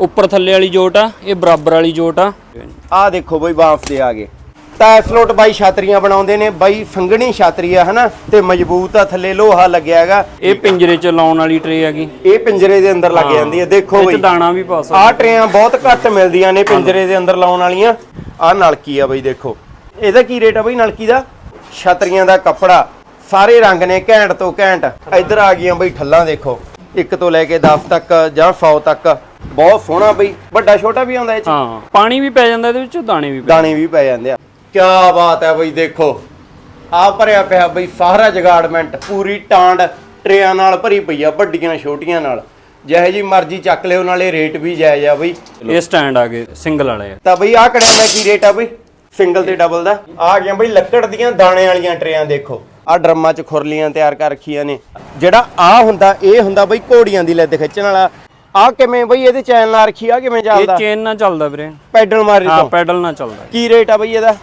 ਉੱਪਰ ਥੱਲੇ ਵਾਲੀ ਜੋਟ ਆ ਇਹ ਬਰਾਬਰ ਵਾਲੀ ਜੋਟ ਆ। ਆਹ ਦੇਖੋ ਬਈ ਬਾਂਸ ਦੇ ਆ ਗਏ। ਤਾਂ ਸਲੋਟ ਬਾਈ ਛਾਤਰੀਆਂ ਬਣਾਉਂਦੇ ਨੇ ਬਾਈ ਫੰਗਣੀ ਛਾਤਰੀ ਆ ਹਨਾ? ਤੇ ਮਜ਼ਬੂਤ ਆ ਥੱਲੇ ਲੋਹਾ ਲੱਗਿਆ ਹੈਗਾ। ਇਹ ਪਿੰਜਰੇ 'ਚ ਲਾਉਣ ਵਾਲੀ ਟਰੇ ਹੈਗੀ। ਇਹ ਪਿੰਜਰੇ ਦੇ ਅੰਦਰ ਲੱਗ ਜਾਂਦੀ ਹੈ। ਦੇਖੋ ਇਹ ਬਈ। ਦਾਣਾ ਵੀ ਪਾ ਸਕਦੇ। ਆਹ ਟਰੇਆਂ ਬਹੁਤ ਘੱਟ ਮਿਲਦੀਆਂ ਨੇ ਪਿੰਜਰੇ ਦੇ ਅੰਦਰ ਲਾਉਣ ਵਾਲੀਆਂ। ਆਹ ਨਲਕੀ ਆ ਬਈ ਦੇਖੋ। ਇਹਦਾ ਕੀ ਰੇਟ ਆ ਬਈ ਨਲਕੀ ਦਾ? ਛਤਰੀਆਂ ਦਾ ਕੱਪੜਾ। ਸਾਰੇ ਰੰਗ ਨੇ ਘੈਂਟ ਤੋਂ ਘੈਂਟ। ਇੱਧਰ ਆ ਗਈਆਂ ਬਈ ਠੱਲਾਂ ਦੇਖੋ। ਇੱਕ ਤੋਂ ਲੈ ਕੇ 10 ਤੱਕ ਜਾਂ 100 ਤੱਕ। ਬਹੁਤ ਸੋਹਣਾ ਬਈ ਵੱਡਾ ਛੋਟਾ ਵੀ ਆਉਂਦਾ ਇਹ ਚ। ਹਾਂ ਪਾਣੀ ਵੀ ਪੈ ਜਾਂਦਾ ਇਹਦੇ ਵਿੱਚ ਦਾਣੇ ਵੀ ਪੈ ਦਾਣੇ ਵੀ ਪੈ ਜਾਂਦੇ ਆ। ਕੀ ਬਾਤ ਹੈ ਬਈ ਦੇਖੋ। ਆ ਭਰਿਆ ਪਿਆ ਬਈ ਸਾਰਾ ਜਗਾੜਮੈਂਟ ਪੂਰੀ ਟਾਂਡ ਟਰੇਆਂ ਨਾਲ ਭਰੀ ਪਈ ਆ ਵੱਡੀਆਂ ਛੋਟੀਆਂ ਨਾਲ। ਜਿਹੇ ਜੀ ਮਰਜ਼ੀ ਚੱਕ ਲਿਓ ਨਾਲੇ ਰੇਟ ਵੀ ਜਾਇਜ਼ ਆ ਬਈ। ਇਹ ਸਟੈਂਡ ਆ ਗਏ ਸਿੰਗਲ ਵਾਲੇ ਆ। ਤਾਂ ਬਈ ਆਹ ਕੜਿਆਂ ਦਾ ਕੀ ਰੇਟ ਆ ਬਈ? ਸਿੰਗਲ ਤੇ ਡਬਲ ਦਾ। ਆ ਗਿਆ ਬਈ ਲੱਕੜ ਦੀਆਂ ਦਾਣੇ ਵਾਲੀਆਂ ਟਰੇਆਂ ਦੇਖੋ। ਆ ਡਰਮਾਂ 'ਚ ਖੁਰਲੀਆਂ ਤਿਆਰ ਕਰ ਰੱਖੀਆਂ ਨੇ। ਜਿਹੜਾ ਆ ਹੁੰਦਾ ਇਹ ਹੁੰਦਾ ਬਈ ਘੋੜੀਆਂ ਦੀ ਲੱਦ ਖਿੱਚਣ ਵਾਲਾ। ਆ ਕਿਵੇਂ ਬਈ ਇਹਦੇ ਚੈਨ ਲਾ ਰੱਖੀ ਆ ਕਿਵੇਂ ਇਹ ਚੱਲਦਾ? ਚੇਨ ਨਾਲ ਚੱਲਦਾ ਵੀਰੇ। ਪੈਡਲ ਮਾਰੀ ਹਾਂ ਤੋਂ। ਪੈਡਲ ਨਾਲ ਚੱਲਦਾ। ਕੀ ਰੇਟ ਆ ਬਈ ਇਹਦਾ?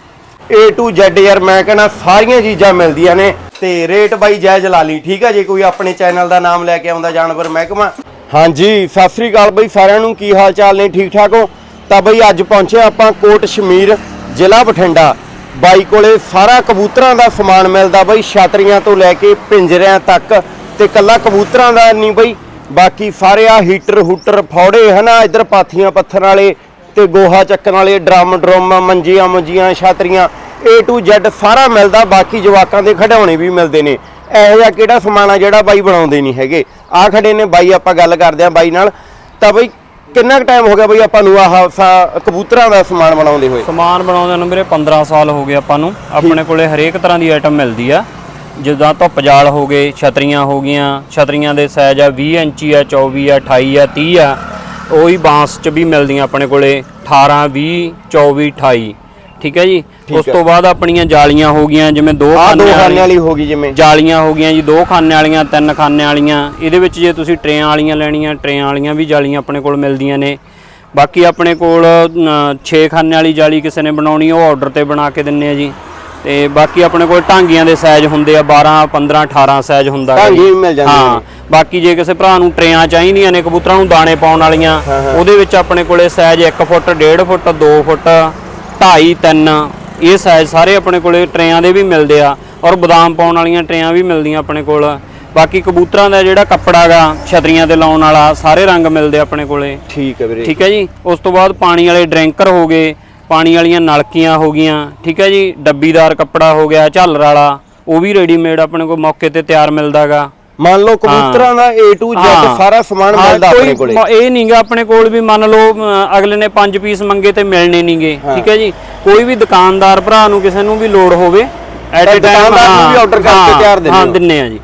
A to Z ਯਾਰ ਮੈਂ ਕਹਿੰਦਾ ਸਾਰੀਆਂ ਚੀਜ਼ਾਂ ਮਿਲਦੀਆਂ ਨੇ। ਤੇ ਰੇਟ ਬਾਈ ਜਾਇਜ਼ ਲਾ ਲਈ ਠੀਕ ਆ? ਜੇ ਕੋਈ ਆਪਣੇ ਚੈਨਲ ਦਾ ਨਾਮ ਲੈ ਕੇ ਆਉਂਦਾ ਜਾਨਵਰ ਮਹਿਕਮਾ। ਹਾਂਜੀ ਸਤਿ ਸ੍ਰੀ ਅਕਾਲ ਬਈ ਸਾਰਿਆਂ ਨੂੰ। ਕੀ ਹਾਲ ਚਾਲ ਨੇ? ਠੀਕ ਠਾਕ ਹੋ? ਤਾਂ ਬਈ ਅੱਜ ਪਹੁੰਚੇ ਆਪਾਂ ਕੋਟ ਸ਼ਮੀਰ ਜ਼ਿਲ੍ਹਾ ਬਠਿੰਡਾ। ਬਾਈ ਕੋਲੇ ਸਾਰਾ ਕਬੂਤਰਾਂ ਦਾ ਸਮਾਨ ਮਿਲਦਾ ਬਈ ਛਾਤਰੀਆਂ ਤੋਂ ਲੈ ਕੇ ਪਿੰਜਰਿਆਂ ਤੱਕ। ਤੇ ਕੱਲਾ ਕਬੂਤਰਾਂ ਦਾ ਨਹੀਂ ਬਈ ਬਾਕੀ ਸਾਰੇ ਆ ਹੀਟਰ ਹੂਟਰ ਫੌੜੇ ਹਨਾ ਇੱਧਰ ਪਾਥੀਆਂ ਪੱਥਰ ਵਾਲੇ ਤੇ ਗੋਹਾ ਚੱਕਣ ਵਾਲੇ ਡਰਮ ਡਰਮ ਮੰਜੀਆਂ ਮੰਜੀਆਂ ਛਾਤਰੀਆਂ A to Z ਸਾਰਾ ਮਿਲਦਾ ਬਾਕੀ ਜਵਾਕਾਂ ਦੇ ਖਿਡੌਣੇ ਵੀ ਮਿਲਦੇ ਨੇ। ਇਹੋ ਜਿਹਾ ਕਿਹੜਾ ਸਮਾਨ ਆ ਜਿਹੜਾ ਬਾਈ ਬਣਾਉਂਦੇ ਨਹੀਂ ਹੈਗੇ? ਆ ਖੜੇ ਨੇ ਬਾਈ ਆਪਾਂ ਗੱਲ ਕਰਦੇ ਆ ਬਾਈ ਨਾਲ। ਤਾਂ ਬਾਈ ਕਿੰਨਾ ਕੁ ਟਾਈਮ ਹੋ ਗਿਆ ਬਾਈ ਆਪਾਂ ਨੂੰ ਆਹ ਸਾ- ਕਬੂਤਰਾਂ ਦਾ ਸਮਾਨ ਬਣਾਉਂਦੇ ਹੋਏ? ਸਮਾਨ ਬਣਾਉਂਦੇ ਨੂੰ ਵੀਰੇ 15 ਸਾਲ ਹੋ ਗਏ ਆਪਾਂ ਨੂੰ। ਆਪਣੇ ਕੋਲੇ ਹਰੇਕ ਤਰ੍ਹਾਂ ਦੀ ਆਈਟਮ ਮਿਲਦੀ ਆ। ਜਿੱਦਾਂ ਧੁੱਪ ਜਾਲ ਹੋ ਗਏ ਛਤਰੀਆਂ ਹੋ ਗਈਆਂ ਛਤਰੀਆਂ ਦੇ ਸਾਈਜ਼ ਆ 20 ਇੰਚੀ ਆ 24 ਆ 28 ਆ 30 ਆ ਉਹੀ ਬਾਂਸ ਚ ਵੀ ਮਿਲਦੀਆਂ ਆਪਣੇ ਕੋਲੇ 18 20 24 28 ਠੀਕ ਹੈ ਜੀ? ਉਸ ਤੋਂ ਬਾਅਦ ਆਪਣੀਆਂ ਜਾਲੀਆਂ ਹੋ ਗਈਆਂ ਜਿਵੇਂ ਦੋ ਖਾਨੇ ਵਾਲੀ ਹੋ ਗਈ ਜਿਵੇਂ। ਜਾਲੀਆਂ ਹੋ ਗਈਆਂ ਜੀ ਦੋ ਖਾਨੇ ਵਾਲੀਆਂ ਤਿੰਨ ਖਾਨੇ ਵਾਲੀਆਂ। ਇਹਦੇ ਵਿੱਚ ਜੇ ਤੁਸੀਂ ਟਰੇਆਂ ਵਾਲੀਆਂ ਲੈਣੀਆਂ ਟਰੇਆਂ ਵਾਲੀਆਂ ਵੀ ਜਾਲੀਆਂ ਆਪਣੇ ਕੋਲ ਮਿਲਦੀਆਂ ਨੇ। ਬਾਕੀ ਆਪਣੇ ਕੋਲ 6 ਖਾਨੇ ਵਾਲੀ ਜਾਲੀ ਕਿਸੇ ਨੇ ਬਣਾਉਣੀ ਉਹ ਆਰਡਰ ਤੇ ਬਣਾ ਕੇ ਦਿੰਨੇ ਆ ਜੀ। ਤੇ ਬਾਕੀ ਆਪਣੇ ਕੋਲ ਟਾਂਗੀਆਂ ਦੇ ਸਾਈਜ਼ ਹੁੰਦੇ ਆ 12 15 18 ਸਾਈਜ਼ ਹੁੰਦਾ ਗਾ ਜੀ। ਢਾਂਗੀ ਵੀ ਮਿਲ ਜਾਂਦੇ ਹਾਂ ਬਾਕੀ ਜੇ ਕਿਸੇ ਭਰਾ ਨੂੰ ਟਰੇਆਂ ਚਾਹੀਦੀਆਂ ਨੇ ਕਬੂਤਰਾਂ ਨੂੰ ਦਾਣੇ ਪਾਉਣ ਵਾਲੀਆਂ ਉਹਦੇ ਵਿੱਚ ਆਪਣੇ ਕੋਲੇ ਸਾਈਜ਼ 1 ਫੁੱਟ 1.5 ਫੁੱਟ 2 ਫੁੱਟ 2.5 3 ਇਹ ਸਾਈਜ਼ ਸਾਰੇ ਆਪਣੇ ਕੋਲੇ ਟਰੇਆਂ ਦੇ ਵੀ ਮਿਲਦੇ ਆ ਔਰ ਬਦਾਮ ਪਾਉਣ ਵਾਲੀਆਂ ਟਰੇਆਂ ਵੀ ਮਿਲਦੀਆਂ ਆਪਣੇ ਕੋਲ। ਬਾਕੀ ਕਬੂਤਰਾਂ ਦਾ ਜਿਹੜਾ ਕੱਪੜਾ ਗਾ ਛਤਰੀਆਂ ਤੇ ਲਾਉਣ ਵਾਲਾ ਸਾਰੇ ਰੰਗ ਮਿਲਦੇ ਆਪਣੇ ਕੋਲੇ। ਠੀਕ ਹੈ ਵੀਰੇ। ਠੀਕ ਹੈ ਜੀ? ਉਸ ਤੋਂ ਬਾਅਦ ਪਾਣੀ ਵਾਲੇ ਡਰਿੰਕਰ ਹੋ ਗਏ ਪਾਣੀ ਵਾਲੀਆਂ ਨਲਕੀਆਂ ਹੋ ਗਈਆਂ ਠੀਕ ਹੈ ਜੀ? ਡੱਬੀਦਾਰ ਕੱਪੜਾ ਹੋ ਗਿਆ ਝਾਲਰ ਵਾਲਾ ਉਹ ਵੀ ਰੈਡੀਮੇਡ ਆਪਣੇ ਕੋਲ ਮੌਕੇ ਤੇ ਤਿਆਰ ਮਿਲਦਾਗਾ। ਮੰਨ ਲਓ ਕਬੂਤਰਾਂ ਦਾ A to Z ਸਾਰਾ ਸਮਾਨ ਮਿਲਦਾ ਆਪਣੇ ਕੋਲੇ। ਇਹ ਨਹੀਂਗਾ ਆਪਣੇ ਕੋਲ ਵੀ ਮੰਨ ਲਓ ਅਗਲੇ ਨੇ 5 ਪੀਸ ਮੰਗੇ ਤੇ ਮਿਲਣੇ ਨਹੀਂਗੇ ਠੀਕ ਹੈ ਜੀ? ਕੋਈ ਵੀ ਦੁਕਾਨਦਾਰ ਭਰਾ ਨੂੰ ਕਿਸੇ ਨੂੰ ਵੀ ਲੋੜ ਹੋਵੇ ਐਟ ਅ ਟਾਈਮ ਵੀ order ਕਰਕੇ ਤਿਆਰ ਦਿੰਦੇ ਹਾਂ। ਦਿੰਨੇ ਆ ਜੀ।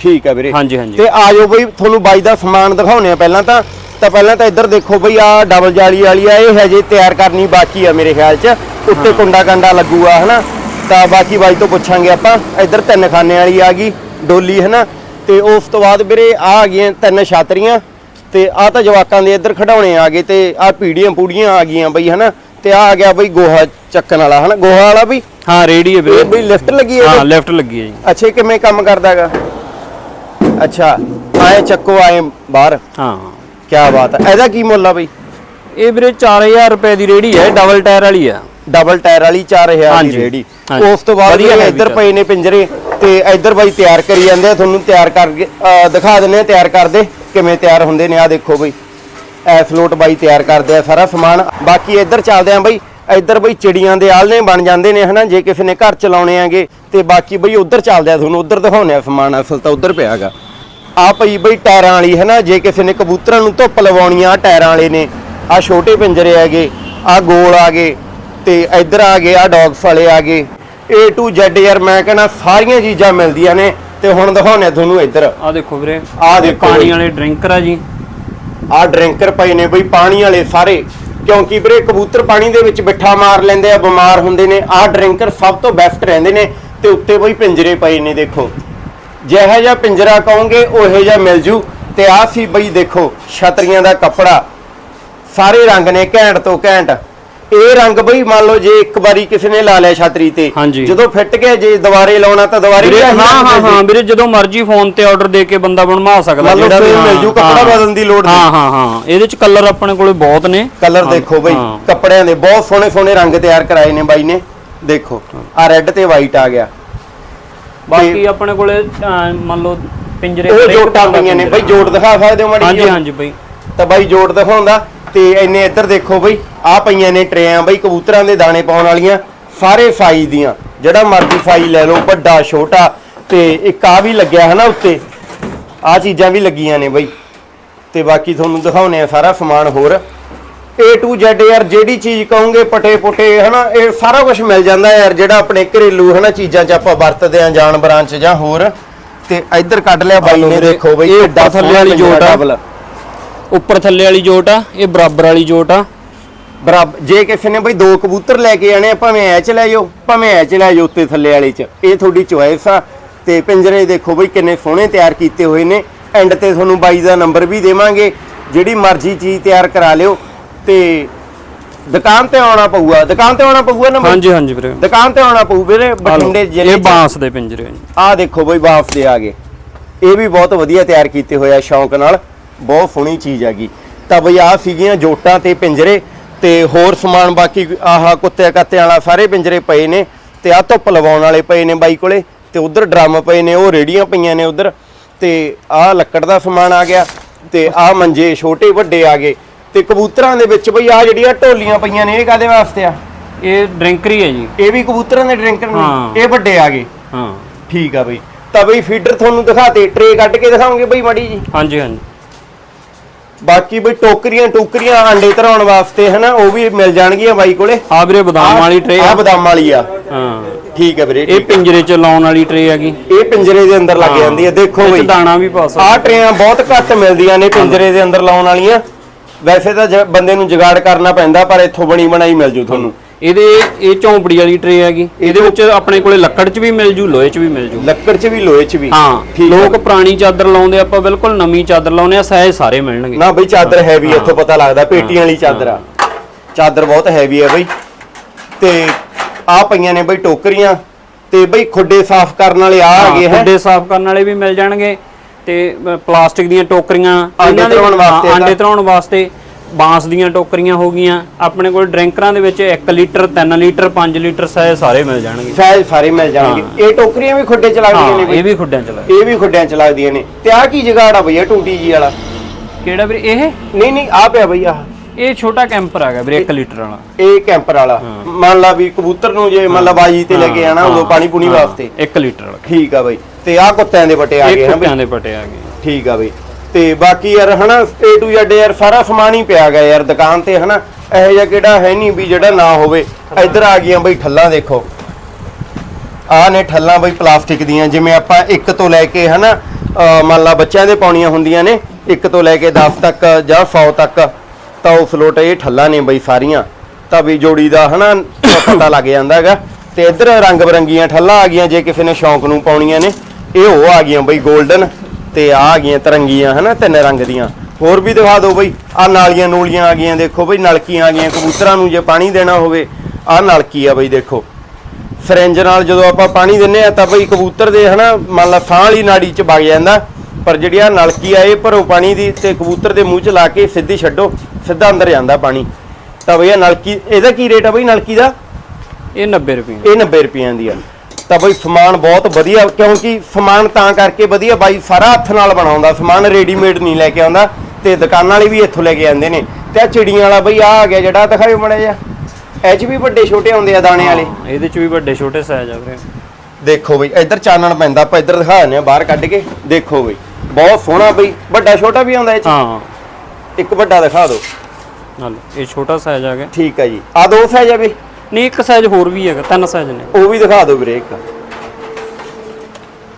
ਠੀਕ ਹੈ ਵੀਰੇ। ਹਾਂਜੀ, ਹਾਂਜੀ। ਤੇ ਆ ਜਾਓ ਬਈ ਤੁਹਾਨੂੰ ਬਾਈ ਦਾ ਸਮਾਨ ਦਿਖਾਉਣੇ ਆ ਪਹਿਲਾਂ ਤਾਂ। ਤਾਂ ਪਹਿਲਾਂ ਤਾਂ ਇੱਧਰ ਦੇਖੋ ਬਈ ਆ ਡਬਲ ਜਾਲੀ ਵਾਲੀ ਆ ਇਹ ਹਜੇ ਤਿਆਰ ਕਰਨੀ ਬਾਕੀ ਆ ਮੇਰੇ ਖਿਆਲ 'ਚ। ਉੱਤੇ ਕੁੰਡਾ ਕੰਡਾ ਲੱਗੂਗਾ ਹਨਾ? ਤਾਂ ਬਾਕੀ ਬਾਈ ਤੋਂ ਪੁੱਛਾਂਗੇ ਆਪਾਂ। ਇੱਧਰ ਤਿੰਨ ਖਾਨੇ ਵਾਲੀ ਆ ਗਈ ਡੋਲੀ ਹਨਾ? ਤੇ ਉਸ ਤੋਂ ਬਾਅਦ ਵੀਰੇ ਆ ਆ ਗਈਆਂ ਤਿੰਨ ਛਾਤਰੀਆਂ। ਤੇ ਆ ਤਾਂ ਜਵਾਕਾਂ ਦੇ ਇੱਧਰ ਖਿਡੌਣੇ ਆ ਗਏ ਤੇ ਆ ਪੀੜੀਆਂ ਪੂੜੀਆਂ ਆ ਗਈਆਂ ਬਈ ਹਨਾ? ਤੇ ਆ ਆ ਗਿਆ ਬਈ ਗੋਹਾ ਚੱਕਣ ਵਾਲਾ ਹਨਾ? ਗੋਹਾ ਵਾਲਾ ਵੀ? ਹਾਂ ਰੇਡੀ ਹੈ ਇਹ ਵੀਰੇ ਬਈ ਲਿਫਟ ਲੱਗੀ ਹੈ ਹਾਂ ਲੈਫਟ ਲੱਗੀ ਹੈ ਜੀ। ਅੱਛਾ ਇਹ ਕਿਵੇਂ ਕੰਮ ਕਰਦਾ ਹੈਗਾ? ਅੱਛਾ ਆਏ ਚੱਕੋ ਆਏ ਬਾਹਰ। ਹਾਂ। ਕੀ ਬਾਤ ਹੈ। ਇਹਦਾ ਕੀ ਮੁੱਲ ਆ ਬਈ? ਇਹ ਵੀਰੇ 4000 ਰੁਪਏ ਦੀ ਰੇੜੀ ਹੈ ਡਬਲ ਟਾਇਰ ਵਾਲੀ ਆ ਡਬਲ ਟਾਇਰ ਵਾਲੀ 4000 ਦੀ ਰੇੜੀ। ਉਸ ਤੋਂ ਬਾਅਦ ਇੱਧਰ ਪਏ ਨੇ ਪਿੰਜਰੇ ਤੇ ਇੱਧਰ ਬਾਈ ਤਿਆਰ ਕਰੀ ਜਾਂਦੇ ਆ। ਤੁਹਾਨੂੰ ਤਿਆਰ ਕਰਕੇ ਦਿਖਾ ਦਿੰਨੇ ਆ ਤਿਆਰ ਕਰਦੇ ਕਿਵੇਂ ਤਿਆਰ ਹੁੰਦੇ ਨੇ। ਆ ਦੇਖੋ ਬਈ ਐਸ ਲੋਟ ਬਾਈ ਤਿਆਰ ਕਰਦੇ ਆ ਸਾਰਾ ਸਮਾਨ। ਬਾਕੀ ਇੱਧਰ ਚੱਲਦੇ ਆ ਬਈ ਇੱਧਰ ਬਈ ਚਿੜੀਆਂ ਦੇ ਆਲਣੇ ਬਣ ਜਾਂਦੇ ਨੇ ਹਨਾ? ਜੇ ਕਿਸੇ ਨੇ ਘਰ ਚਲਾਉਣੇ ਆਗੇ ਤੇ ਬਾਕੀ ਬਈ ਉੱਧਰ ਚੱਲਦੇ ਆ ਤੁਹਾਨੂੰ। ਉੱਧਰ ਦਿਖਾਉਣੇ ਆ ਸਮਾਨ ਅਸਲ ਤਾਂ ਉੱਧਰ ਪਿਆਗਾ ਆ ਪਈ ਬਈ ਟਾਇਰਾਂ ਵਾਲੀ ਹੈ ਨਾ ਜੇ ਕਿਸੇ ਨੇ ਕਬੂਤਰਾਂ ਨੂੰ ਧੁੱਪ ਲਵਾਉਣੀ ਆ ਟਾਇਰਾਂ ਵਾਲੇ ਨੇ ਆ ਛੋਟੇ ਪਿੰਜਰੇ ਹੈਗੇ ਆ ਗੋਲ ਆ ਗਏ ਤੇ ਇੱਧਰ ਆ ਗਏ ਆ ਡੌਗਸ ਵਾਲੇ ਆ ਗਏ। A to Z ਯਾਰ ਮੈਂ ਕਹਿੰਦਾ ਸਾਰੀਆਂ ਚੀਜ਼ਾਂ ਮਿਲਦੀਆਂ ਨੇ ਤੇ ਹੁਣ ਦਿਖਾਉਣੇ ਆ ਤੁਹਾਨੂੰ ਇੱਧਰ। ਆ ਦੇਖੋ ਵੀਰੇ ਇਹ ਦੇਖੋ ਪਾਣੀ। ਵਾਲੇ ਡਰਿੰਕਰ ਆ ਜੀ। ਆ ਡਰਿੰਕਰ ਪਏ ਨੇ ਬਈ ਪਾਣੀ ਵਾਲੇ ਸਾਰੇ। ਕਿਉਂਕਿ ਵੀਰੇ ਕਬੂਤਰ ਪਾਣੀ ਦੇ ਵਿੱਚ ਬਿੱਠਾ ਮਾਰ ਲੈਂਦੇ ਆ ਬਿਮਾਰ ਹੁੰਦੇ ਨੇ। ਆ ਡਰਿੰਕਰ ਸਭ ਤੋਂ ਬੈਸਟ ਰਹਿੰਦੇ ਨੇ ਤੇ ਉੱਤੇ ਬਈ ਪਿੰਜਰੇ ਪਏ ਨੇ ਦੇਖੋ। ਜਿਹੋ ਜਿਹਾ ਪਿੰਜਰਾ ਕਹੋਗੇ ਉਹੋ ਜਿਹਾ ਮਿਲ ਜੂ ਤੇ ਆ ਸੀ ਬਈ ਦੇਖੋ ਛਤਰੀਆਂ ਦਾ ਕੱਪੜਾ ਸਾਰੇ ਰੰਗ ਨੇ ਘੈਂਟ ਤੋਂ ਘੈਂਟ ਇਹ ਰੰਗ ਬਈ ਮੰਨ ਲਓ ਜੇ ਇੱਕ ਵਾਰੀ ਕਿਸੇ ਨੇ ਲਾ ਲਿਆ ਛਤਰੀ ਤੇ। ਜਦੋਂ ਫਿੱਟ ਗਿਆ ਜੇ ਦੁਬਾਰੇ ਲਾਉਣਾ ਤਾਂ ਦੁਬਾਰੇ ਹਾਂ ਹਾਂ ਹਾਂ ਵੀਰੇ ਜਦੋਂ ਮਰਜ਼ੀ ਫੋਨ ਤੇ ਆਰਡਰ ਦੇ ਕੇ ਬੰਦਾ ਬਣਵਾ ਸਕਦਾ ਲਓ ਵੀ ਮਿਲ ਜੂ, ਕੱਪੜਾ। ਬਦਲਣ ਦੀ ਲੋੜ ਨਹੀਂ। ਹਾਂ ਹਾਂ ਹਾਂ ਇਹਦੇ ਚ ਕਲਰ ਆਪਣੇ ਕੋਲੇ ਬਹੁਤ ਨੇ ਕਲਰ ਦੇਖੋ ਬਈ। ਕੱਪੜਿਆਂ ਦੇ ਬਹੁਤ ਸੋਹਣੇ ਸੋਹਣੇ ਰੰਗ ਤਿਆਰ ਕਰਾਏ ਨੇ ਬਾਈ ਨੇ ਦੇਖੋ ਆ ਰੈੱਡ ਤੇ ਵਾਈਟ ਆ ਗਿਆ ਬਾਕੀ ਆਪਣੇ ਕੋਲੇ ਅਹ, ਮੰਨ ਲਓ ਪਿੰਜਰੇ ਉਹ ਹਰੇਕ ਜੋਟਾਂ ਤਰ੍ਹਾਂ ਦਾ ਪਈਆਂ ਨੇ ਬਈ ਪਿੰਜਰਾ। ਜੋੜ ਦਿਖਾ ਸਕਦੇ ਹੋ ਮਾੜੀ ਹਾਂਜੀ? ਹਾਂਜੀ ਬਈ। ਤਾਂ ਬਾਈ ਜੋੜ ਦਿਖਾਉਂਦਾ ਤੇ ਇੰਨੇ ਇੱਧਰ ਦੇਖੋ ਬਈ ਆ ਪਈਆਂ ਨੇ ਟਰੇਆਂ ਬਈ ਕਬੂਤਰਾਂ ਦੇ ਦਾਣੇ ਪਾਉਣ ਵਾਲੀਆਂ ਸਾਰੇ ਸਾਈਜ਼ ਦੀਆਂ। ਜਿਹੜਾ ਮਰਜ਼ੀ ਸਾਈਜ਼ ਲੈ ਲਓ ਵੱਡਾ ਛੋਟਾ ਤੇ ਇੱਕ ਆ ਵੀ ਲੱਗਿਆ ਹੈ ਨਾ ਉੱਤੇ। ਆ ਚੀਜ਼ਾਂ ਵੀ ਲੱਗੀਆਂ ਨੇ ਬਈ। ਤੇ ਬਾਕੀ ਤੁਹਾਨੂੰ ਦਿਖਾਉਨੇ ਆ ਸਾਰਾ ਸਮਾਨ ਹੋਰ। A to Z ਯਾਰ ਜਿਹੜੀ ਚੀਜ਼ ਕਹੋਗੇ ਪਟੇ ਪੁਟੇ ਹਨਾ ਇਹ ਸਾਰਾ ਕੁਝ ਮਿਲ ਜਾਂਦਾ ਯਾਰ ਜਿਹੜਾ ਆਪਣੇ ਘਰੇਲੂ ਹਨਾ ਚੀਜ਼ਾਂ 'ਚ ਆਪਾਂ ਵਰਤਦੇ ਆ ਜਾਨਵਰਾਂ 'ਚ ਜਾਂ ਹੋਰ। ਤੇ ਇੱਧਰ ਕੱਢ ਲਿਆ ਬਾਈ ਨੇ ਦੇਖੋ ਬਈ ਇਹ ਉੱਪਰ ਥੱਲੇ ਵਾਲੀ ਜੋੜ ਆ। ਉੱਪਰ ਥੱਲੇ ਵਾਲੀ ਜੋਟ ਆ ਇਹ ਬਰਾਬਰ ਵਾਲੀ ਜੋਟ ਆ। ਬਰਾਬਰ ਜੇ ਕਿਸੇ ਨੇ ਬਈ ਦੋ ਕਬੂਤਰ ਲੈ ਕੇ ਆਣੇ ਆ, ਭਾਵੇਂ ਐ ਚ ਲੈ ਜਾਓ ਭਾਵੇਂ ਐ ਚ ਲੈ ਜਾਓ ਉੱਤੇ ਥੱਲੇ ਵਾਲੇ ਚ ਇਹ ਤੁਹਾਡੀ ਚੁਆਇਸ ਆ। ਤੇ ਪਿੰਜਰੇ ਦੇਖੋ ਬਈ ਕਿੰਨੇ ਸੋਹਣੇ ਤਿਆਰ ਕੀਤੇ ਹੋਏ ਨੇ। ਐਂਡ ਤੇ ਤੁਹਾਨੂੰ ਬਾਈ ਦਾ ਨੰਬਰ ਵੀ ਦੇਵਾਂਗੇ। ਜਿਹੜੀ ਮਰਜ਼ੀ ਚੀਜ਼ ਤਿਆਰ ਕਰਾ ਲਿਓ। ਤੇ ਦੁਕਾਨ ਤੇ ਆਉਣਾ ਪਊਗਾ ਦੁਕਾਨ ਤੇ ਆਉਣਾ ਪਊਗਾ ਨਾ? ਹਾਂਜੀ ਹਾਂਜੀ ਵੀਰੇ। ਦੁਕਾਨ ਤੇ ਆਉਣਾ ਪਊ ਵੀਰੇ ਆਹ ਬਠਿੰਡੇ ਜ਼ਿਲ੍ਹੇ ਇਹ ਬਾਂਸ ਦੇ ਪਿੰਜਰੇ। ਆ ਦੇਖੋ ਬਈ ਵਾਪਸ ਦੇ ਆ ਗਏ। ਇਹ ਵੀ ਬਹੁਤ ਵਧੀਆ ਤਿਆਰ ਕੀਤੇ ਹੋਏ ਆ ਸ਼ੌਂਕ ਨਾਲ। ਬਹੁਤ ਸੋਹਣੀ ਚੀਜ਼ ਹੈਗੀ। ਤਾਂ ਬਈ ਆ ਸੀਗੀਆਂ ਜੋਟਾਂ ਤੇ ਪਿੰਜਰੇ ਤੇ ਹੋਰ ਸਮਾਨ ਬਾਕੀ ਆਹ ਕੁੱਤੇ ਕੱਤੇ ਵਾਲਾ ਸਾਰੇ ਪਿੰਜਰੇ ਪਏ ਨੇ ਤੇ ਆ ਧੁੱਪ ਲਵਾਉਣ ਵਾਲੇ ਪਏ ਨੇ ਬਾਈ ਕੋਲੇ ਤੇ ਉਧਰ ਡਰਮ ਪਏ ਨੇ ਉਹ ਰੇੜੀਆਂ ਪਈਆਂ ਨੇ ਉਧਰ ਤੇ ਆ ਲੱਕੜ ਦਾ ਸਮਾਨ ਆ ਗਿਆ ਤੇ ਆ ਮੰਜੇ ਛੋਟੇ ਵੱਡੇ ਆ ਗਏ। ਤੇ ਕਬੂਤਰਾਂ ਦੇ ਵਿੱਚ ਬਈ ਆ ਜਿਹੜੀਆਂ ਢੋਲੀਆਂ ਪਈਆਂ ਨੇ ਇਹ ਕਾਦੇ ਵਾਸਤੇ ਆ? ਇਹ ਡਰਿੰਕਰੀ ਹੈ ਜੀ। ਇਹ ਵੀ ਕਬੂਤਰਾਂ ਦੇ ਡਰਿੰਕਰ। ਨੇ? ਇਹ ਵੱਡੇ ਆ ਗਏ? ਹਾਂ। ਠੀਕ ਆ ਬਈ। ਤਾਂ ਬਈ ਫੀਡਰ ਤੁਹਾਨੂੰ ਦਿਖਾਤੇ ਟਰੇ ਕੱਢ ਕੇ ਦਿਖਾਉਂਗੇ ਬਈ ਮਾੜੀ ਜੀ? ਹਾਂਜੀ ਹਾਂਜੀ। ਬਾਕੀ ਬਈ ਟੋਕਰੀਆਂ ਟੋਕਰੀਆਂ ਆਂਡੇ ਧਰਾਉਣ ਵਾਸਤੇ ਹਨਾ ਉਹ ਵੀ ਮਿਲ ਜਾਣਗੀਆਂ ਬਾਈ ਕੋਲੇ। ਆ ਵੀਰੇ ਬਦਾਮ ਵਾਲੀ ਟਰੇ ਆ। ਆ ਬਦਾਮ ਵਾਲੀ ਆ। ਹਾਂ। ਠੀਕ ਹੈ ਵੀਰੇ ਇਹ ਪਿੰਜਰੇ ਚ ਲਾਉਣ ਵਾਲੀ ਟਰੇ ਹੈਗੀ। ਇਹ ਪਿੰਜਰੇ ਦੇ ਅੰਦਰ ਲੱਗ ਜਾਂਦੀ ਹੈ ਦੇਖੋ ਬਈ। ਦਾਣਾ ਵੀ ਪਾ ਸਕਦੇ ਆਹ ਟਰੇਆਂ ਬਹੁਤ ਘੱਟ ਮਿਲਦੀਆਂ ਨੇ ਪਿੰਜਰੇ ਦੇ ਅੰਦਰ ਲਾਉਣ ਵਾਲੀਆਂ। ਵੈਸੇ ਤਾਂ ਜ- ਬੰਦੇ ਨੂੰ ਜੁਗਾੜ ਕਰਨਾ ਪੈਂਦਾ ਪਰ ਇੱਥੋਂ ਬਣੀ ਬਣਾਈ ਮਿਲ ਜੂ ਤੁਹਾਨੂੰ। ਇਹਦੇ ਇਹ ਝੌਂਪੜੀ ਵਾਲੀ ਟਰੇ ਹੈਗੀ। ਇਹਦੇ ਵਿੱਚ ਆਪਣੇ ਕੋਲੇ ਲੱਕੜ ਚ ਵੀ ਮਿਲ ਜੂ ਲੋਹੇ ਚ ਵੀ ਮਿਲ ਜੂ। ਲੱਕੜ 'ਚ ਵੀ ਲੋਹੇ 'ਚ ਵੀ। ਹਾਂ ਠੀਕ ਆ। ਲੋਕ ਪੁਰਾਣੀ ਚਾਦਰ ਲਾਉਂਦੇ ਆਪਾਂ ਬਿਲਕੁਲ ਨਵੀਂ ਚਾਦਰ ਲਾਉਂਦੇ ਆ ਸਾਈਜ਼ ਸਾਰੇ ਮਿਲਣਗੇ। ਨਾ ਬਈ ਚਾਦਰ ਹੈਵੀ ਇੱਥੋਂ ਪਤਾ ਲੱਗਦਾ ਪੇਟੀਆਂ ਵਾਲੀ ਚਾਦਰ ਆ। ਚਾਦਰ ਬਹੁਤ ਹੈਵੀ ਹੈ ਬਈ। ਤੇ ਆ ਪਈਆਂ ਨੇ ਬਈ ਟੋਕਰੀਆਂ। ਤੇ ਬਈ ਖੁੱਡੇ ਸਾਫ਼ ਕਰਨ ਵਾਲੇ ਆ ਹਾਂ, ਹੈਗੇ ਹੈ ਖੁੱਡੇ ਸਾਫ਼ ਕਰਨ ਵਾਲੇ ਵੀ ਮਿਲ ਜਾਣਗੇ। ਤੇ ਪਲਾਸਟਿਕ ਦੀਆਂ ਟੋਕਰੀਆਂ ਆਂਡੇ ਇਹਨਾਂ ਦੇ- ਧਰਾਉਣ ਵਾਸਤੇ ਆਂਡੇ ਤਾਂ। ਧਰਾਉਣ ਵਾਸਤੇ ਬਾਂਸ ਦੀਆਂ ਟੋਕਰੀਆਂ ਹੋ ਗਈਆਂ। ਆਪਣੇ ਕੋਲ ਡਰਿੰਕਰਾਂ ਦੇ ਵਿੱਚ 1 ਲੀਟਰ 3 ਲੀਟਰ 5 ਲੀਟਰ ਸਾਈਜ਼ ਸਾਰੇ ਮਿਲ ਜਾਣਗੇ। ਸਾਈਜ਼ ਸਾਰੇ ਮਿਲ ਜਾਣਗੇ। ਇਹ ਟੋਕਰੀਆਂ ਵੀ ਖੁੱਡੇ ਚ ਲੱਗਦੀਆਂ ਨੇ ਇਹ ਵੀ ਖੁੱਡਿਆਂ ਚ ਲੱਗ ਇਹ ਵੀ ਖੁੱਡਿਆਂ ਚ ਲੱਗਦੀਆਂ ਨੇ। ਤੇ ਆ ਕੀ ਜਗਾੜ ਆ ਬਈ ਟੂਟੀ ਜੀ ਵਾਲਾ। ਕਿਹੜਾ ਵੀਰੇ ਇਹ? ਨਹੀਂ ਨਹੀਂ ਆ ਪਿਆ ਬਈ ਆ ਇਹ ਛੋਟਾ ਕੈਂਪਰ ਹੈਗਾ ਵੀਰੇ 1 ਲੀਟਰ ਵਾਲਾ। ਇਹ ਕੈਂਪਰ ਵਾਲਾ। ਮੰਨ ਲਾ ਵੀ ਕਬੂਤਰ ਨੂੰ ਜੇ ਮੰਨ ਲਾ ਬਾਜੀ ਤੇ ਲੈ ਕੇ ਆਣਾ ਉਦੋਂ ਪਾਣੀ ਪੂਣੀ ਵਾਸਤੇ। 1 ਲੀਟਰ ਵਾਲਾ। ਠੀਕ ਆ ਬਈ। ਤੇ ਆ ਕੁੱਤਿਆਂ ਦੇ ਬਟੇ ਆ ਗਏ ਹਾਂ ਕੁੱਤਿਆਂ ਦੇ ਪਟੇ ਆ ਗਏ। ਠੀਕ ਆ ਬਈ। ਤੇ ਬਾਕੀ ਯਾਰ ਹਨਾ A to Z ਯਾਰ ਸਾਰਾ ਸਮਾਨ ਹੀ ਪਿਆ ਗਿਆ ਯਾਰ ਦੁਕਾਨ ਤੇ ਹਨਾ? ਇਹੋ ਜਿਹਾ ਕਿਹੜਾ ਹੈ ਨਹੀਂ ਵੀ ਜਿਹੜਾ ਨਾ ਹੋਵੇ। ਇੱਧਰ ਆ ਗਈਆਂ ਬਈ ਠੱਲਾਂ ਦੇਖੋ। ਆਹ ਨੇ ਠੱਲਾਂ ਬਈ ਪਲਾਸਟਿਕ ਦੀਆਂ ਜਿਵੇਂ ਆਪਾਂ ਇੱਕ ਤੋਂ ਲੈ ਕੇ ਹਨਾ ਮੰਨ ਲਾ ਬੱਚਿਆਂ ਦੇ ਪਾਉਣੀਆਂ ਹੁੰਦੀਆਂ ਨੇ ਇੱਕ ਤੋਂ ਲੈ ਕੇ 10 ਤੱਕ ਜਾਂ 100 ਤੱਕ ਤਾਂ ਉਹ ਫਲੋਟ ਇਹ ਠੱਲਾਂ ਨੇ ਬਈ ਸਾਰੀਆਂ। ਤਾਂ ਵੀ ਜੋੜੀ ਦਾ ਹਨਾ ਪਤਾ ਲੱਗ ਜਾਂਦਾ ਹੈਗਾ। ਤੇ ਇੱਧਰ ਰੰਗ ਬਰੰਗੀਆਂ ਠੱਲਾਂ ਆ ਗਈਆਂ, ਜੇ ਕਿਸੇ ਨੇ ਸ਼ੌਂਕ ਨੂੰ ਪਾਉਣੀਆਂ ਨੇ, ਇਹ ਉਹ ਆ ਗਈਆਂ ਬਈ 골ਡਨ ਤੇ ਆ ਆ ਗਈਆਂ ਤਰੰਗੀਆਂ ਹਨਾ, ਤਿੰਨ ਰੰਗ ਦੀਆਂ। ਹੋਰ ਵੀ ਦਿਖਾ ਦਿਓ ਬਈ ਆ ਨਾਲੀਆਂ ਨੂਲੀਆਂ ਆ ਗਈਆਂ, ਦੇਖੋ ਬਈ ਨਲਕੀਆਂ ਆ ਗਈਆਂ, ਕਬੂਤਰਾਂ ਨੂੰ ਜੇ ਪਾਣੀ ਦੇਣਾ ਹੋਵੇ ਆ ਨਲਕੀ ਆ ਬਈ ਦੇਖੋ। ਫਰਿੰਜ ਨਾਲ ਜਦੋਂ ਆਪਾਂ ਪਾਣੀ ਦਿੰਨੇ ਆ ਤਾਂ ਬਈ ਕਬੂਤਰ ਦੇ ਹਨਾ, ਮੰਨ ਲਾ ਸਾਹ ਵਾਲੀ ਨਾੜੀ ਚ ਵਗ ਜਾਂਦਾ। ਪਰ ਜਿਹੜੀ ਆ ਨਲਕੀ ਆ ਇਹ ਭਰੋ ਪਾਣੀ ਦੀ ਤੇ ਕਬੂਤਰ ਦੇ ਮੂੰਹ ਚ ਲਾ ਕੇ ਸਿੱਧੀ ਛੱਡੋ ਸਿੱਧਾ ਅੰਦਰ ਜਾਂਦਾ ਪਾਣੀ। ਤਾਂ ਬਈ ਇਹ ਨਲਕੀ ਇਹਦਾ ਕੀ ਰੇਟ ਆ ਬਈ ਨਲਕੀ ਦਾ? ਇਹ 90 ਰੁਪਏ। ਇਹ 90 ਰੁਪਈਆਂ ਦੀ ਆ। ਤਾਂ ਬਈ ਸਮਾਨ ਬਹੁਤ ਵਧੀਆ ਕਿਉਂਕਿ ਸਮਾਨ ਤਾਂ ਕਰਕੇ ਵਧੀਆ ਬਾਈ ਸਾਰਾ ਹੱਥ ਨਾਲ ਬਣਾਉਂਦਾ ਸਮਾਨ ਰੈਡੀਮੇਡ ਨਹੀਂ ਲੈ ਕੇ ਆਉਂਦਾ ਤੇ ਦੁਕਾਨਾਂ ਵਾਲੇ ਵੀ ਇੱਥੋਂ ਲੈ ਕੇ ਆਉਂਦੇ ਨੇ। ਤੇ ਆ ਚਿੜੀਆਂ ਵਾਲਾ ਬਈ ਆ ਆ ਗਿਆ ਜਿਹੜਾ ਦਿਖਾਇਓ ਮੜਾ ਜਿਹਾ। ਇਹ 'ਚ ਵੀ ਵੱਡੇ ਛੋਟੇ ਹੁੰਦੇ ਆ ਦਾਣੇ ਵਾਲੇ। ਇਹਦੇ ਚ ਵੀ ਵੱਡੇ ਛੋਟੇ ਸਾਈਜ਼ ਆ ਵੀਰੇ। ਦੇਖੋ ਬਈ ਇੱਧਰ ਚਾਨਣ ਪੈਂਦਾ ਆਪਾਂ ਇੱਧਰ ਦਿਖਾ ਦਿੰਦੇ ਆ ਬਾਹਰ ਕੱਢ ਕੇ। ਦੇਖੋ ਬਈ। ਬਹੁਤ ਸੋਹਣਾ ਬਈ ਵੱਡਾ ਛੋਟਾ ਵੀ ਆਉਂਦਾ ਇਹ 'ਚ। ਹਾਂ। ਇੱਕ ਵੱਡਾ ਦਿਖਾ ਦਿਓ। ਨਾਲ ਇਹ ਛੋਟਾ ਸਾਈਜ਼ ਆ ਗਿਆ ਠੀਕ ਆ ਜੀ। ਆ ਦੋ ਸਾਈਜ਼ ਆ ਬਈ। ਨਹੀਂ ਇੱਕ ਸਾਈਜ਼ ਹੋਰ ਵੀ ਹੈਗਾ ਤਿੰਨ ਸਾਈਜ਼ ਨੇ। ਉਹ ਵੀ ਦਿਖਾ ਦਿਓ ਵੀਰੇ ਇੱਕ।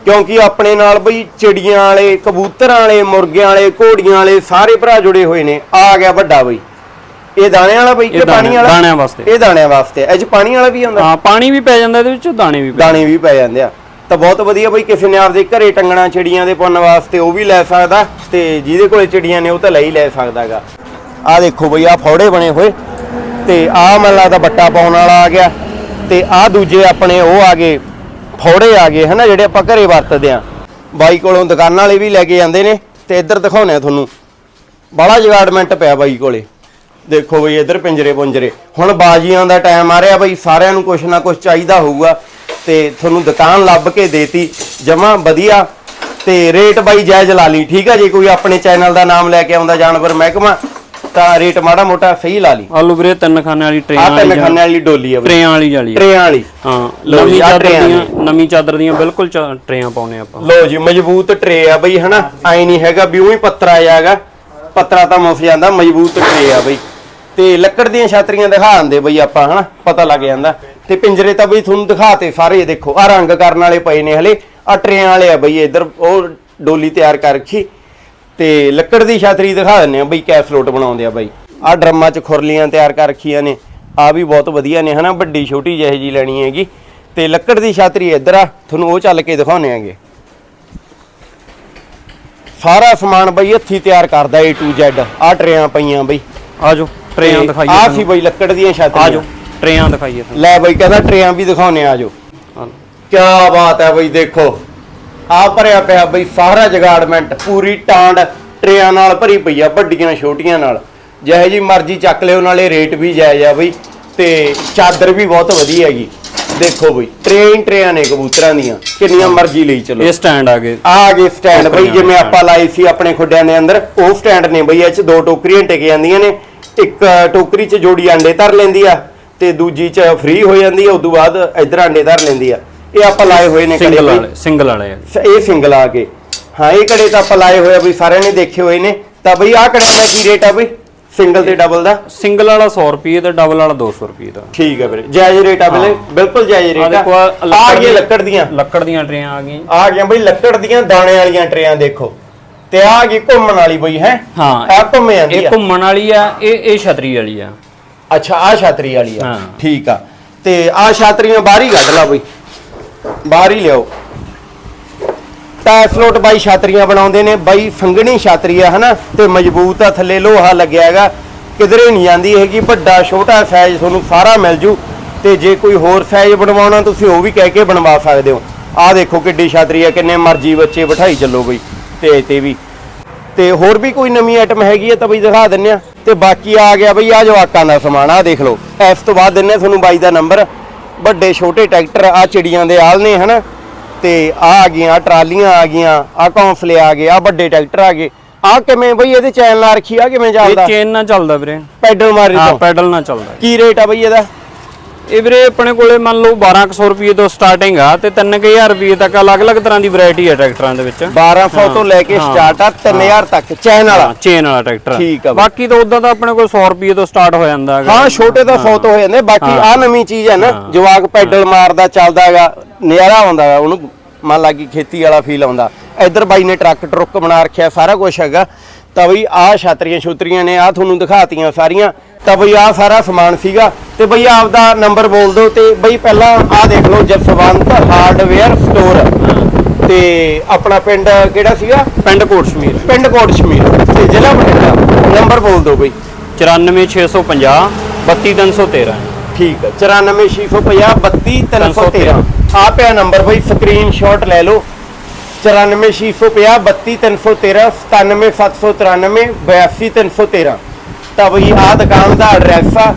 ਕਿਉਂਕਿ ਆਪਣੇ ਨਾਲ ਬਈ ਚਿੜੀਆਂ ਵਾਲੇ ਕਬੂਤਰਾਂ ਵਾਲੇ ਮੁਰਗਿਆਂ ਵਾਲੇ ਘੋੜੀਆਂ ਵਾਲੇ ਸਾਰੇ ਭਰਾ ਜੁੜੇ ਹੋਏ ਨੇ। ਆ ਗਿਆ ਵੱਡਾ ਬਈ। ਇਹ ਦਾਣਿਆਂ ਵਾਲਾ ਬਈ ਕਿ ਪਾਣੀ ਦਾਣੇ- ਵਾਲਾ? ਦਾਣਿਆਂ ਵਾਸਤੇ। ਇਹ ਦਾਣਿਆਂ ਵਾਸਤੇ ਇਹ ਚ ਪਾਣੀ ਵਾਲਾ ਵੀ ਆਉਂਦਾ? ਹਾਂ ਪਾਣੀ ਵੀ ਪੈ ਜਾਂਦਾ ਇਹਦੇ ਵਿੱਚ ਦਾਣੇ ਵੀ ਦਾਣੇ ਵੀ ਪੈ ਜਾਂਦੇ ਆ। ਤਾਂ ਬਹੁਤ ਵਧੀਆ ਬਈ, ਕਿਸੇ ਨੇ ਆਪਦੇ ਘਰੇ ਟੰਗਣਾ ਚਿੜੀਆਂ ਦੇ ਪੁੰਨ ਵਾਸਤੇ ਉਹ ਵੀ ਲੈ ਸਕਦਾ ਤੇ ਜਿਹਦੇ ਕੋਲੇ ਚਿੜੀਆਂ ਨੇ ਉਹ ਤਾਂ ਲੈ ਹੀ ਲੈ ਸਕਦਾਗਾ। ਆ ਦੇਖੋ ਬਈ, ਆ ਫੌੜੇ ਬਣੇ ਹੋਏ ਤੇ ਆਹ ਮੈਨੂੰ ਲੱਗਦਾ ਬੱਟਾ ਪਾਉਣ ਵਾਲਾ ਆ ਗਿਆ ਤੇ ਆਹ ਦੂਜੇ ਆਪਣੇ ਉਹ ਆ ਗਏ, ਫੌੜੇ ਆ ਗਏ ਹਨਾ, ਜਿਹੜੇ ਆਪਾਂ ਘਰੇ ਵਰਤਦੇ ਆ ਬਾਈ ਕੋਲੋਂ ਦੁਕਾਨਾਂ ਵਾਲੇ ਵੀ ਲੈ ਕੇ ਜਾਂਦੇ ਨੇ ਤੇ ਇੱਧਰ ਦਿਖਾਉਣੇ ਆ ਤੁਹਾਨੂੰ। ਬੜਾ ਜਗਾੜਮੈਂਟ ਪਿਆ ਬਾਈ ਕੋਲੇ। ਦੇਖੋ ਬਈ, ਇੱਧਰ ਪਿੰਜਰੇ ਪੁੰਜਰੇ ਹੁਣ ਬਾਜੀਆਂ ਦਾ ਟਾਈਮ ਆ ਰਿਹਾ ਬਈ, ਸਾਰਿਆਂ ਨੂੰ ਕੁਛ ਨਾ ਕੁਛ ਚਾਹੀਦਾ ਹੋਊਗਾ। ਤੇ ਤੁਹਾਨੂੰ ਦੁਕਾਨ ਲੱਭ ਕੇ ਦੇਤੀ। ਜਮਾ ਵਧੀਆ ਤੇ ਰੇਟ ਬਾਈ ਜਾਇਜ਼ ਲਾ ਲਈ। ਠੀਕ ਆ ਜੇ ਕੋਈ ਆਪਣੇ ਚੈਨਲ ਦਾ ਨਾਮ ਲੈ ਕੇ ਆਉਂਦਾ ਜਾਨਵਰ ਮਹਿਕਮਾ ਤਾਂ ਰੇਟ ਮਾੜਾ ਮੋਟਾ ਸਹੀ ਲਾ ਲਈ। ਆਲੂ ਵੀਰੇ ਤਿੰਨ ਖਾਨੇ ਵਾਲੀ ਟ੍ਰੇਨ ਵਾਲੀ ਤਿੰਨ ਖਾਨੇ ਵਾਲੀ ਡੋਲੀ ਆ ਟ੍ਰੇਆਂ ਵਾਲੀ ਜਾਲੀ ਆ। ਟਰੇਆਂ ਵਾਲੀ। ਹਾਂ ਨਵੀਂ ਚਾਦਰ ਦੀਆਂ ਨਵੀਂ ਚਾਦਰ ਦੀਆਂ ਬਿਲਕੁਲ ਟਰੇਆਂ ਪਾਉਨੇ ਆਪਾਂ। ਲੋ ਜੀ ਮਜ਼ਬੂਤ ਟਰੇ ਆ ਬਈ ਹਨਾ? ਐ ਨਹੀਂ ਹੈਗਾ ਵੀ ਉਹੀ ਪੱਤਰਾ ਜਾਗਾ ਪੱਤਰਾ ਤਾਂ ਮੁੱਸ ਜਾਂਦਾ ਮਜ਼ਬੂਤ ਟਰੇ ਆ ਬਈ। ਤੇ ਲੱਕੜ ਦੀਆਂ ਛਾਤਰੀਆਂ ਦਿਖਾ ਦਿੰਦੇ ਬਈ ਆਪਾਂ ਹਨਾ? ਪਤਾ ਲੱਗ ਜਾਂਦਾ। ਤੇ ਪਿੰਜਰੇ ਤਾਂ ਬਈ ਤੁਹਾਨੂੰ ਦਿਖਾਤੇ ਸਾਰੇ ਦੇਖੋ ਆ ਰੰਗ ਕਰਨ ਵਾਲੇ ਪਏ ਨੇ ਹਲੇ ਆ ਟਰੇਆਂ ਵਾਲੇ ਆ ਬਈ ਇੱਧਰ ਉਹ ਡੋਲੀ ਤਿਆਰ ਕਰ ਰੱਖੀ ਤੇ ਲੱਕੜ ਦੀ ਛਾਤਰੀ ਦਿਖਾ ਦਿੰਨੇ ਆ ਬਈ ਕੈਸਲੋਟ ਬਣਾਉਂਦੇ ਆ ਬਈ। ਆ ਡਰਮਾਂ 'ਚ ਖੁਰਲੀਆਂ ਤਿਆਰ ਕਰ ਰੱਖੀਆਂ ਨੇ ਆ ਵੀ ਬਹੁਤ ਵਧੀਆ ਨੇ ਹਨਾ ਵੱਡੀ ਛੋਟੀ ਜਿਹੀ ਜੀ ਲੈਣੀ ਹੈਗੀ। ਤੇ ਲੱਕੜ ਦੀ ਛਾਤਰੀ ਇੱਧਰ ਆ ਤੁਹਾਨੂੰ ਉਹ ਚੱਲ ਕੇ ਦਿਖਾਉਣੇ ਆਂਗੇ। ਸਾਰਾ ਸਮਾਨ ਬਈ ਹੱਥੀ ਤਿਆਰ ਕਰਦਾ A to Z ਆ ਟਰੇਆਂ ਪਈਆਂ ਬਈ। ਆਜੋ ਟਰੇਆਂ ਦਿਖਾਈਏ ਆਹ ਸੀ। ਬਈ ਲੱਕੜ ਦੀਆਂ ਛਾਤਰੀਆਂ। ਆਜੋ ਟਰੇਆਂ ਦਿਖਾਈਏ ਤੁਹਾਨੂੰ। ਲੈ ਬਈ ਕਹਿੰਦਾ ਟਰੇਆਂ ਵੀ ਦਿਖਾਉਣੇ ਆਜੋ ਆਹ ਲਓ। ਕੀ ਬਾਤ ਹੈ ਬਈ ਦੇਖੋ। ਆ ਭਰਿਆ ਪਿਆ ਬਈ ਸਾਰਾ ਜਗਾੜਮੈਂਟ ਪੂਰੀ ਟਾਂਡ ਟਰੇਆਂ ਨਾਲ ਭਰੀ ਪਈ ਆ ਵੱਡੀਆਂ ਛੋਟੀਆਂ ਨਾਲ। ਜਿਹੇ ਜੀ ਮਰਜ਼ੀ ਚੱਕ ਲਿਓ ਨਾਲੇ ਰੇਟ ਵੀ ਜਾਇਜ਼ ਆ ਬਈ ਤੇ ਚਾਦਰ ਵੀ ਬਹੁਤ ਵਧੀਆ ਹੈਗੀ ਦੇਖੋ ਬਈ ਟਰੇਨ ਟਰੇਆਂ ਨੇ ਕਬੂਤਰਾਂ ਦੀਆਂ ਕਿੰਨੀਆਂ ਮਰਜ਼ੀ ਲਈ ਚਲੋ। ਇਹ ਸਟੈਂਡ ਆ ਗਏ। ਆ ਗਏ ਸਟੈਂਡ ਬਈ ਜਿਵੇਂ। ਆਪਾਂ ਲਾਈ ਸੀ ਆਪਣੇ ਖੁੱਡਿਆਂ ਦੇ ਅੰਦਰ ਉਹ ਸਟੈਂਡ ਨੇ ਬਈ ਇਹ ਚ ਦੋ ਟੋਕਰੀਆਂ ਟਿਕ ਜਾਂਦੀਆਂ ਨੇ। ਇੱਕ ਟੋਕਰੀ ਚ ਜੋੜੀ ਆਂਡੇ ਧਰ ਲੈਂਦੀ ਆ ਤੇ ਦੂਜੀ ਚ ਫ੍ਰੀ ਹੋ ਜਾਂਦੀ ਆ ਉਦੋਂ ਬਾਅਦ ਇਧਰ ਆਂਡੇ ਧਰ ਲੈਂਦੀ ਆ। ਇਹ ਆਪਾਂ ਲਾਏ ਹੋਏ ਨੇ ਸਿੰਗਲ ਵਾਲੇ ਸਿੰਗਲ ਵਾਲੇ ਇਹ ਸਿੰਗਲ ਆ ਕੇ। ਹਾਂ ਇਹ ਕੜੇ ਤਾਂ ਆਪਾਂ ਲਾਏ ਹੋਏ ਆ ਬਈ ਸਾਰਿਆਂ ਨੇ ਦੇਖੇ ਹੋਏ ਨੇ। ਤਾਂ ਬਈ ਆਹ ਕੜੇ ਦਾ ਕੀ ਰੇਟ ਆ ਬਈ? ਸਿੰਗਲ ਤੇ ਡਬਲ ਦਾ? ਸਿੰਗਲ ਵਾਲਾ 100 ਰੁਪਏ ਤੇ ਡਬਲ ਵਾਲਾ 200 ਰੁਪਏ ਦਾ। ਠੀਕ ਹੈ ਵੀਰੇ ਜਾਇਜ਼ ਰੇਟ ਆ ਬਿਲ- ਬਿਲਕੁਲ ਜਾਇਜ਼ ਰੇਟ ਆ। ਆ ਦੀ- ਲੱਕੜ ਦੀਆਂ। ਲੱਕੜ ਦੀਆਂ ਟਰੇਆਂ ਆ ਗਈਆਂ। ਆ ਗਿਆ ਬਈ ਲੱਕੜ ਦੀਆਂ ਦਾਣੇ ਵਾਲੀਆਂ ਟਰੇਆਂ ਦੇਖੋ। ਤੇ ਆ ਗਈ ਘੁੰਮਣ ਵਾਲੀ ਬਈ ਹੈ? ਹਾਂ। ਆ ਘੁੰਮ ਜਾਂਦੀ ਇਹ ਘੁੰਮਣ ਵਾਲੀ ਆ ਇਹ ਇਹ ਛਤਰੀ ਵਾਲੀ ਆ। ਅੱਛਾ ਆ ਛਾਤਰੀ ਵਾਲੀ ਆ। ਹਾਂ। ਠੀਕ ਆ। ਤੇ ਆ ਛਾਤਰੀਆਂ ਬਾਹਰ ਹੀ ਕੱਢ ਲਾ ਬਈ। ਬਾਹਰ ਹੀ ਲਿਆਓ। ਤਾਂ ਫਲੋਟ ਬਾਈ ਛਾਤਰੀਆਂ ਬਣਾਉਂਦੇ ਨੇ। ਬਾਈ ਫੰਗਣੀ ਛਾਤਰੀ ਆ ਹਨਾ? ਤੇ ਮਜ਼ਬੂਤ ਆ ਥੱਲੇ ਲੋਹਾ ਲੱਗਿਆ ਹੈਗਾ। ਕਿਧਰੇ ਨਹੀਂ ਜਾਂਦੀ ਹੈਗੀ ਵੱਡਾ ਛੋਟਾ ਸਾਈਜ਼ ਤੁਹਾਨੂੰ ਸਾਰਾ ਮਿਲ ਜੂ। ਤੇ ਜੇ ਕੋਈ ਹੋਰ ਸਾਈਜ਼ ਬਣਵਾਉਣਾ ਤੁਸੀਂ ਉਹ ਵੀ ਕਹਿ ਕੇ ਬਣਵਾ ਸਕਦੇ ਹੋ। ਆਹ ਦੇਖੋ ਕਿੱਡੀ ਛਾਤਰੀ ਆ ਕਿੰਨੇ ਮਰਜ਼ੀ ਬੱਚੇ ਬਿਠਾਈ ਚੱਲੋ ਬਈ। ਤੇ ਤੇ ਵੀ। ਤੇ ਹੋਰ ਵੀ ਕੋਈ ਨਵੀਂ ਆਈਟਮ ਹੈਗੀ ਹੈ ਤਾਂ ਬਈ ਦਿਖਾ ਦਿੰਨੇ ਆ। ਤੇ ਬਾਕੀ ਆ ਗਿਆ ਬਈ ਆ ਜਵਾਕਾਂ ਦਾ ਸਮਾਨ ਆ ਦੇਖ ਲਓ। ਇਸ ਤੋਂ ਬਾਅਦ ਦਿੰਨੇ ਤੁਹਾਨੂੰ ਬਾਈ ਦਾ ਨੰਬਰ ਵੱਡੇ ਛੋਟੇ ਟਰੈਕਟਰ ਆ ਚਿੜੀਆਂ ਦੇ ਆਲ ਨੇ ਹਨਾ? ਤੇ ਆ ਆ ਗਈਆਂ ਟਰਾਲੀਆਂ ਆ ਗਈਆਂ ਆ ਕੌਂਫਲੇ ਆ ਗਏ ਆ ਵੱਡੇ ਟਰੈਕਟਰ ਆ ਗਏ। ਆ ਕਿਵੇਂ ਬਈ ਇਹਦੇ ਚੈਨ ਲਾ ਰੱਖੀ ਆ ਕਿਵੇਂ ਇਹ ਚੱਲਦਾ ਚੇਨ ਨਾਲ ਚੱਲਦਾ ਵੀਰੇ। ਪੈਡਲ ਮਾਰੀ ਹਾਂ ਤੋਂ ਪੈਡਲ ਨਾਲ ਚੱਲਦਾ। ਕੀ ਰੇਟ ਆ ਬਈ ਇਹਦਾ? ਇਹ ਵੀਰੇ ਆਪਣੇ ਕੋਲੇ ਮੰਨ ਲਓ 1200 ਰੁਪਏ ਤੋਂ ਸਟਾਰਟਿੰਗ ਆ ਤੇ 3000 ਰੁਪਏ ਤੱਕ ਅਲੱਗ-ਅਲੱਗ ਤਰ੍ਹਾਂ ਦੀ ਵੈਰਾਈਟੀ ਹੈ ਟਰੈਕਟਰਾਂ ਦੇ ਵਿੱਚ। 1200 ਤੋਂ ਲੈ ਕੇ ਸਟਾਰਟ ਆ 3000 ਤੱਕ ਚੈਨ ਵਾਲਾ। ਚੇਨ ਵਾਲਾ ਟਰੈਕਟਰ ਠੀਕ ਆ। ਬਾਕੀ ਤਾਂ ਉਦਾਂ ਤਾਂ ਆਪਣੇ ਕੋਲ 100 ਰੁਪਏ ਤੋਂ ਸਟਾਰਟ ਹੋ ਜਾਂਦਾ ਹੈਗਾ। ਹਾਂ ਛੋਟੇ ਤਾਂ 100 ਤੋਂ ਹੋ ਜਾਂਦੇ ਬਾਕੀ। ਆ ਨਵੀਂ ਚੀਜ਼ ਹੈ ਨਾ। ਜਵਾਕ ਪੈਡਲ ਮਾਰਦਾ ਚੱਲਦਾ ਹੈਗਾ ਨਜ਼ਾਰਾ ਆਉਂਦਾ ਉਹਨੂੰ ਮੰਨ ਲਾ ਕਿ ਖੇਤੀ ਵਾਲਾ ਫੀਲ ਆਉਂਦਾ। ਇੱਧਰ ਬਾਈ ਨੇ ਟਰੱਕ ਟਰੁੱਕ ਬਣਾ ਰੱਖਿਆ ਸਾਰਾ ਕੁਝ ਹੈਗਾ। ਤਾਂ ਬਈ ਆਹ ਛਾਤਰੀਆਂ ਛੁਤਰੀਆਂ ਨੇ ਆ ਤੁਹਾਨੂੰ ਦਿਖਾਤੀਆਂ ਸਾਰੀਆਂ। ਤਾਂ ਬਈ ਆਹ ਸਾਰਾ ਸਮਾਨ ਸੀਗਾ ਤੇ ਬਈ ਆਪਦਾ ਨੰਬਰ ਬੋਲ ਦਿਓ ਤੇ ਬਈ ਪਹਿਲਾਂ ਆਹ ਦੇਖ ਲਓ ਜਸਵੰਤ ਹਾਰਡਵੇਅਰ ਸਟੋਰ ਤੇ ਆਪਣਾ ਪਿੰਡ ਕਿਹੜਾ ਸੀਗਾ? ਪਿੰਡ ਕੋਟਸ਼ਮੀਰ। ਪਿੰਡ ਕੋਟ ਸ਼ਮੀਰ ਤੇ ਜ਼ਿਲ੍ਹਾ ਬਠਿੰਡਾ। ਨੰਬਰ ਬੋਲ ਦਿਓ ਬਈ। 94650 32313 ਠੀਕ ਹੈ 94650 32313 ਆ ਪਿਆ ਨੰਬਰ ਬਈ ਸਕਰੀਨਸ਼ਾਟ ਲੈ ਲਓ। 94650 32313 97793 82313 ਤਾਂ ਬਈ ਆਹ ਦੁਕਾਨ ਦਾ ਐਡਰੈਸ ਆ।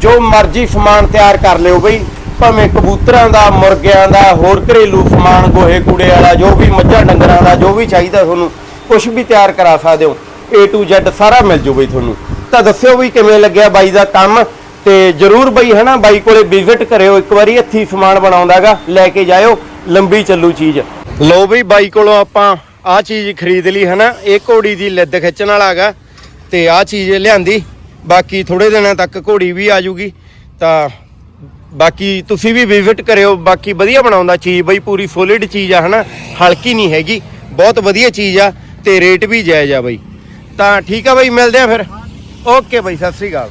ਜੋ ਮਰਜ਼ੀ ਸਮਾਨ ਤਿਆਰ ਕਰ ਲਿਓ ਬਈ। ਭਾਵੇਂ ਕਬੂਤਰਾਂ ਦਾ, ਮੁਰਗਿਆਂ ਦਾ, ਹੋਰ ਘਰੇਲੂ ਸਮਾਨ, ਗੋਹੇ ਕੂੜੇ ਵਾਲਾ, ਜੋ ਵੀ ਮੱਝਾਂ, ਡੰਗਰਾਂ ਦਾ, ਜੋ ਵੀ ਚਾਹੀਦਾ ਤੁਹਾਨੂੰ ਕੁਝ ਵੀ ਤਿਆਰ ਕਰਾ ਸਕਦੇ ਹੋ। A to Z ਸਾਰਾ ਮਿਲ ਜੂ ਬਈ ਤੁਹਾਨੂੰ। ਤਾਂ ਦੱਸਿਓ ਵੀ ਕਿਵੇਂ ਲੱਗਿਆ ਬਾਈ ਦਾ ਕੰਮ। ਤੇ ਜਰੂਰ ਬਈ ਹਨਾ, ਬਾਈ ਕੋਲੇ ਵਿਜ਼ਿਟ ਕਰਿਓ, ਇੱਕ ਵਾਰੀ ਹੱਥੀ ਸਮਾਨ ਬਣਾਉਂਦਾਗਾ ਲੈ ਕੇ ਜਾਇਓ, ਲੰਬੀ ਚੱਲੂ ਚੀਜ਼। ਲੋ ਬਈ ਬਾਈ ਕੋਲੋਂ ਆਪਾਂ ਆ ਚੀਜ਼ ਖਰੀਦ ਲਈ ਹਨਾ, ਇਹ ਘੋੜੀ ਦੀ ਲਿੱਦ ਖਿੱਚਣ ਵਾਲਾ ਹੈਗਾ। ਤੇ ਆ ਚੀਜ਼ ਲਿਆਂਦੀ। ਬਾਕੀ ਥੋੜੇ ਦਿਨਾਂ ਤੱਕ ਘੋੜੀ ਵੀ ਆ ਜੂਗੀ। ਤਾਂ ਬਾਕੀ ਤੁਸੀਂ ਵੀ ਵਿਜ਼ਿਟ ਕਰਿਓ। ਬਾਕੀ ਵਧੀਆ ਬਣਾਉਂਦਾ ਚੀਜ਼। ਬਈ ਪੂਰੀ ਸੋਲਿਡ ਚੀਜ਼ ਆ ਹਨਾ? ਹਲਕੀ ਨਹੀਂ ਹੈਗੀ। ਬਹੁਤ ਵਧੀਆ ਚੀਜ਼ ਆ ਤੇ ਰੇਟ ਵੀ ਜਾਇਜ਼ ਆ ਬਈ। ਤਾਂ ਠੀਕ ਆ ਬਈ ਮਿਲਦੇ ਆ ਫਿਰ। ਓਕੇ ਬਈ ਸਤਿ ਸ੍ਰੀ ਅਕਾਲ।